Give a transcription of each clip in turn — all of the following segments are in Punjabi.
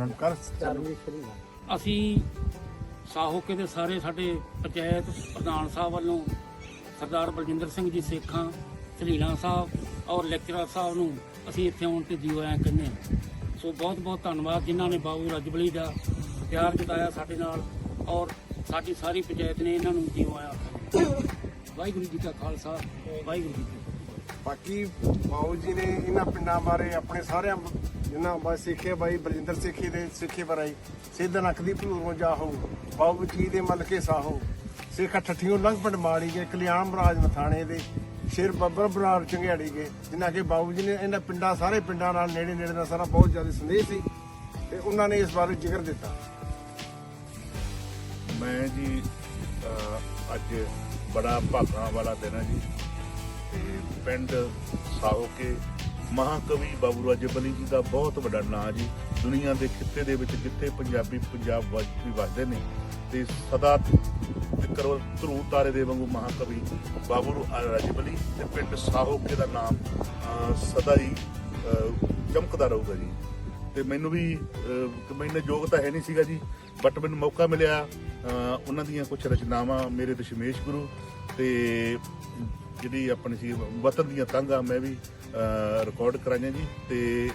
ਹੁਣ ਕਰ ਅਸੀਂ ਸਾਹੋਕੇ ਦੇ ਸਾਰੇ ਸਾਡੇ ਪੰਚਾਇਤ ਪ੍ਰਧਾਨ ਸਾਹਿਬ ਵੱਲੋਂ ਸਰਦਾਰ ਬਲਜਿੰਦਰ ਸਿੰਘ ਜੀ ਸੇਖਾਂ ਸਲੀਲਾ ਸਾਹਿਬ ਔਰ ਲੈਕਚਰਰ ਸਾਹਿਬ ਨੂੰ ਅਸੀਂ ਇੱਥੇ ਆਉਣ ਤੇ ਜੀਓ ਆਇਆਂ ਕਹਿੰਦੇ ਹਾਂ। ਸੋ ਬਹੁਤ ਬਹੁਤ ਧੰਨਵਾਦ ਜਿਨ੍ਹਾਂ ਨੇ ਬਾਬੂ ਰਜਬਲੀ ਦਾ ਪਿਆਰ ਜਤਾਇਆ ਸਾਡੇ ਨਾਲ ਔਰ ਸਾਡੀ ਸਾਰੀ ਪੰਚਾਇਤ ਨੇ ਇਹਨਾਂ ਨੂੰ ਜੀਓ ਆਇਆਂ। ਵਾਹਿਗੁਰੂ ਜੀ ਕਾ ਖਾਲਸਾ ਵਾਹਿਗੁਰੂ ਜੀ ਬਾਕੀ ਬਾਊ ਜੀ ਨੇ ਇਹਨਾਂ ਪਿੰਡਾਂ ਬਾਰੇ ਆਪਣੇ ਸਾਰਿਆਂ ਜਿਨ੍ਹਾਂ ਬਾਰੇ ਸਿੱਖੇ ਬਾਈ, ਬਲਜਿੰਦਰ ਸਿੱਖੀ ਦੇ ਸਿੱਖੇ ਬਰਾਈ ਸਿੱਧ ਨਖ ਦੀ ਭੂਰੋਂ ਜਾਹੋ, ਬਾਊ ਜੀ ਦੇ ਮਲਕੇ ਸਾਹੋ। ਸਿੱਖ ਠੱਠੀਆਂ ਲੰਘ ਪਿੰਡ ਗਏ ਕਲਿਆਣ ਮਹਾਰਾਜ ਮਥਾਣੇ ਦੇ, ਸ਼ੇਰ ਬੱਬਰ ਬਰਾਰ ਚੰਗਿਆੜੀ ਗਏ ਜਿਨ੍ਹਾਂ ਕੇ ਬਾਊ ਜੀ ਨੇ ਇਹਨਾਂ ਪਿੰਡਾਂ, ਸਾਰੇ ਪਿੰਡਾਂ ਨਾਲ ਨੇੜੇ ਨੇੜੇ ਦਾ ਸਾਰਾ ਬਹੁਤ ਜ਼ਿਆਦਾ ਸੰਦੇਸ਼ ਸੀ, ਤੇ ਉਹਨਾਂ ਨੇ ਇਸ ਬਾਰੇ ਜ਼ਿਕਰ ਦਿੱਤਾ। ਮੈਂ ਜੀ ਅੱਜ ਬੜਾ ਭਾਗਾਂ ਵਾਲਾ ਦਿਨ ਹੈ ਜੀ, ਤੇ ਪਿੰਡ ਸਾਹੋਕੇ ਮਹਾਕਵੀ ਬਾਬੂ ਰਾਜਬਲੀ ਜੀ ਦਾ ਬਹੁਤ ਵੱਡਾ ਨਾਂ ਜੀ। ਦੁਨੀਆ ਦੇ ਖਿੱਤੇ ਦੇ ਵਿੱਚ ਜਿੱਥੇ ਪੰਜਾਬੀ ਪੰਜਾਬ ਵਜ- ਵੀ ਵਸਦੇ ਨੇ ਤੇ ਸਦਾ ਕਰੋ ਧਰੂ ਤਾਰੇ ਦੇ ਵਾਂਗੂ ਮਹਾਕਵੀ ਬਾਬੂ ਰਾਜਬਲੀ ਤੇ ਪਿੰਡ ਸਾਹੋਕੇ ਦਾ ਨਾਮ ਸਦਾ ਹੀ ਚਮਕਦਾ ਰਹੂਗਾ ਜੀ। ਤੇ ਮੈਨੂੰ ਵੀ ਮੈਨੂੰ ਯੋਗ ਤਾਂ ਹੈ ਨਹੀਂ ਸੀਗਾ ਜੀ, ਬਟ ਮੈਨੂੰ ਮੌਕਾ ਮਿਲਿਆ ਉਹਨਾਂ ਦੀਆਂ ਕੁਝ ਰਚਨਾਵਾਂ ਮੇਰੇ ਦਸ਼ਮੇਸ਼ ਗੁਰੂ ਤੇ ਜਿਹੜੀ ਆਪਣੀ ਸੀ ਵਤਨ ਦੀਆਂ ਤਾਂਘਾਂ ਮੈਂ ਵੀ ਰਿਕਾਰਡ ਕਰਾਈਆਂ ਜੀ ਤੇ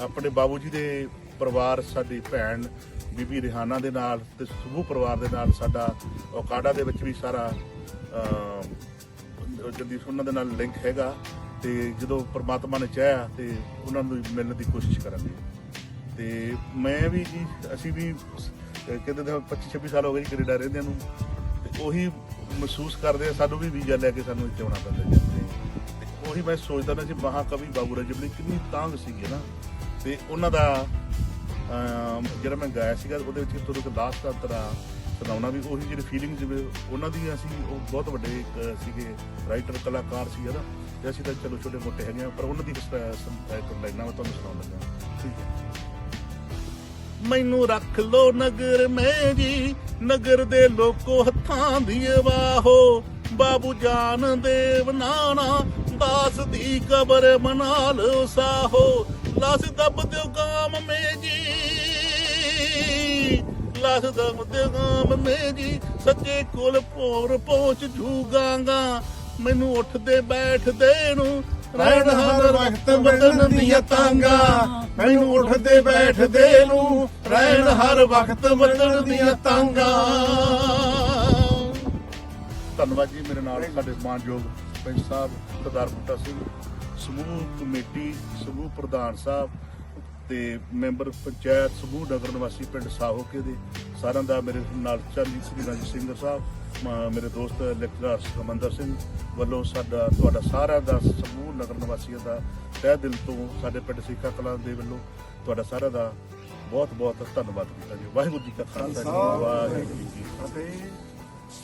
ਆਪਣੇ ਬਾਬੂ ਜੀ ਦੇ ਪਰਿਵਾਰ ਸਾਡੀ ਭੈਣ ਬੀਬੀ ਰਿਹਾਨਾ ਦੇ ਨਾਲ ਤੇ ਸਮੂਹ ਪਰਿਵਾਰ ਦੇ ਨਾਲ ਸਾਡਾ ਔਕਾਡਾ ਦੇ ਵਿੱਚ ਵੀ ਸਾਰਾ ਅਹ, ਜਲਦੀ ਉਹਨਾਂ ਦੇ ਨਾਲ ਲਿੰਕ ਹੈਗਾ ਤੇ ਜਦੋਂ ਪ੍ਰਮਾਤਮਾ ਨੇ ਚਾਹਿਆ ਤੇ ਉਹਨਾਂ ਨੂੰ ਮਿਲਣ ਦੀ ਕੋਸ਼ਿਸ਼ ਕਰਾਂਗੇ। ਤੇ ਮੈਂ ਵੀ ਜੀ ਅਸੀਂ ਵੀ ਕਹਿੰਦੇ ਨੇ 25 26 ਸਾਲ ਹੋ ਗਏ ਜੀ ਕੈਨੇਡਾ ਰਹਿੰਦਿਆਂ ਨੂੰ ਤੇ ਉਹੀ ਮਹਿਸੂਸ ਕਰਦੇ ਆ, ਸਾਨੂੰ ਵੀ ਵੀਜ਼ਾ ਲੈ ਕੇ ਸਾਨੂੰ ਇੱਥੇ ਆਉਣਾ ਪੈਂਦਾ ਜੀ ਉਹੀ ਮੈਂ ਸੋਚਦਾ ਨਾ ਜੀ, ਮਹਾਕਵੀ ਬਾਬੂ ਰਾਜਬਲੀ ਕਿੰਨੀ ਤਾਂਗ ਸੀਗੀ ਨਾ। ਤੇ ਉਹਨਾਂ ਦਾ ਜਿਹੜਾ ਮੈਂ ਗਾਇਆ ਸੀਗਾ, ਉਹਦੇ ਵਿੱਚ ਤੁਹਾਨੂੰ ਇੱਕ ਲਾਸਟ ਅੰਤਰਾ ਸੁਣਾਉਣਾ ਵੀ, ਉਹੀ ਜਿਹੜੀ ਫੀਲਿੰਗ ਜਿਵੇਂ ਉਹਨਾਂ ਦੀ ਅਸੀਂ ਉਹ ਬਹੁਤ ਵੱਡੇ ਇੱਕ ਸੀਗੇ ਰਾਈਟਰ ਕਲਾਕਾਰ ਸੀ ਨਾ। ਤੇ ਅਸੀਂ ਤਾਂ ਚਲੋ ਛੋਟੇ ਮੋਟੇ ਹੈਗੇ ਆ, ਪਰ ਉਹਨਾਂ ਦੀ ਇੱਕ ਲਾਈਨਾਂ ਮੈਂ ਤੁਹਾਨੂੰ ਸੁਣਾਉਣ ਲੱਗਾ ਠੀਕ ਹੈ। ਮੈਨੂੰ ਰੱਖ ਲੋ ਨਗਰ ਮੈਂ ਜੀ ਨਗਰ ਦੇ ਲੋਕੋ ਹੱਥਾਂ ਦੀ ਵਾਹੋ ਬਾਬੂ ਜਾਨ ਦੇਵ ਨਾਨਾ ਦਾਸ ਦੀ ਕਬਰ ਮਨਾ ਲੋ ਸਾਹੋ। ਲਾਸ ਦੱਬ ਦਿਓ ਗਾਮ ਮੇ ਜੀ ਲਾਸ ਦੱਬ ਦਿਓ ਗਾਮ ਮੇ ਜੀ ਸੱਚੇ ਕੋਲ ਭੋਰ ਪਹੁੰਚ ਜੂਗਾਂਗਾ। ਮੈਨੂੰ ਉੱਠਦੇ ਬੈਠਦੇ ਨੂੰ ਰਹਿਣ ਹਰ ਵਕਤ ਬਦਲਣ ਦੀਆਂ ਤਾਂਗਾ। ਮੈਨੂੰ ਉੱਠਦੇ ਬੈਠਦੇ ਨੂੰ ਰਹਿਣ ਹਰ ਵਕਤ ਬਦਲਣ ਦੀਆਂ ਤਾਂਗਾ। ਧੰਨਵਾਦ ਜੀ ਮੇਰੇ ਨਾਲ ਸਾਡੇ ਮਾਨਯੋਗ ਪੰਚ ਸਾਹਿਬ ਸਰਦਾਰ ਬੁੱਟਾ ਸਿੰਘ, ਸਮੂਹ ਕਮੇਟੀ, ਸਮੂਹ ਪ੍ਰਧਾਨ ਸਾਹਿਬ ਤੇ ਮੈਂਬਰ ਪੰਚਾਇਤ ਸਮੂਹ ਨਗਰ ਨਿਵਾਸੀ ਪਿੰਡ ਸਾਹੋਕੇ ਦੇ ਸਾਰਿਆਂ ਦਾ ਮੇਰੇ ਨਾਲ ਚਰਨਜੀਤ ਸਿੰਘ, ਰਾਜ ਸਿੰਘ ਸਾਹਿਬ, ਮ- ਮੇਰੇ ਦੋਸਤ ਲੈਕਚਰਰ ਸਮੰਦਰ ਸਿੰਘ ਵੱਲੋਂ ਸਾਡਾ, ਤੁਹਾਡਾ ਸਾਰਿਆਂ ਦਾ ਸਮੂਹ ਨਗਰ ਨਿਵਾਸੀਆਂ ਦਾ ਤਹਿ ਦਿਲ ਤੋਂ ਸਾਡੇ ਪਿੰਡ ਸਿੱਖਾ ਕਲਾਂ ਦੇ ਵੱਲੋਂ ਤੁਹਾਡਾ ਸਾਰਿਆਂ ਦਾ ਬਹੁਤ ਬਹੁਤ ਧੰਨਵਾਦ ਕੀਤਾ ਜੀ। ਵਾਹਿਗੁਰੂ ਜੀ ਕਾ ਖਾਲਸਾ ਵਾਹਿਗੁਰੂ ਜੀ ਕੀ ਫਤਿਹ।